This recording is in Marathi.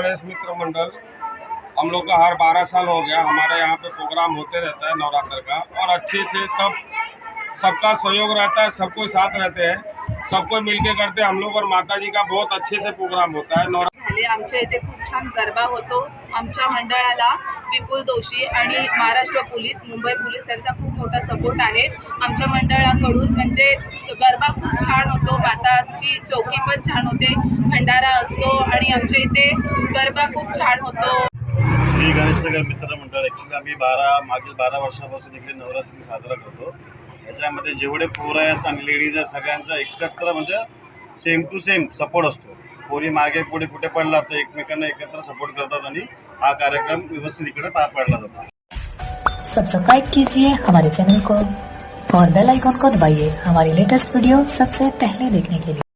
मंडल हम लोग का हर बारह साल हो गया हमारे यहाँ पे प्रोग्राम होते रहता है नवरात्र का और अच्छे से सब सबका सहयोग रहता है सबको साथ रहते हैं सबको मिलके करते हम लोग और माता जी का बहुत अच्छे से प्रोग्राम होता है नवरात्र। झाले आमच्या इथे खूप छान गरबा होतो. आमच्या मंडळाला विपुल दोशी आणि महाराष्ट्र पोलीस मुंबई पोलीस यांचा खूप मोठा सपोर्ट आहे. आमच्या मंडळाकडून म्हणजे गरबा खूप छान होतो माताची चौकी पण छान होते भंडारा असतो आणि आमच्या इथे गरबा खूप छान होतो. श्री गणेशनगर मित्र मंडळ ॲक्च्युली आम्ही बारा मागील बारा वर्षापासून इकडे नवरात्री साजरा करतो. याच्यामध्ये जेवढे पोरं आहेत आणि लेडीज आहेत सगळ्यांचा एकत्र म्हणजे सेम टू सेम सपोर्ट असतो. कोणी मागे पुढे कुठे पडला तर एकमेकांना एकत्र सपोर्ट करतात आणि हा कार्यक्रम व्यवस्थित इकडे पार पाडला जातो. सब्सक्राइब कीजिए हमारे चैनल को. और बेल आइकॉन को दबाइए हमारी लेटेस्ट वीडियो सबसे पहले देखने के लिए।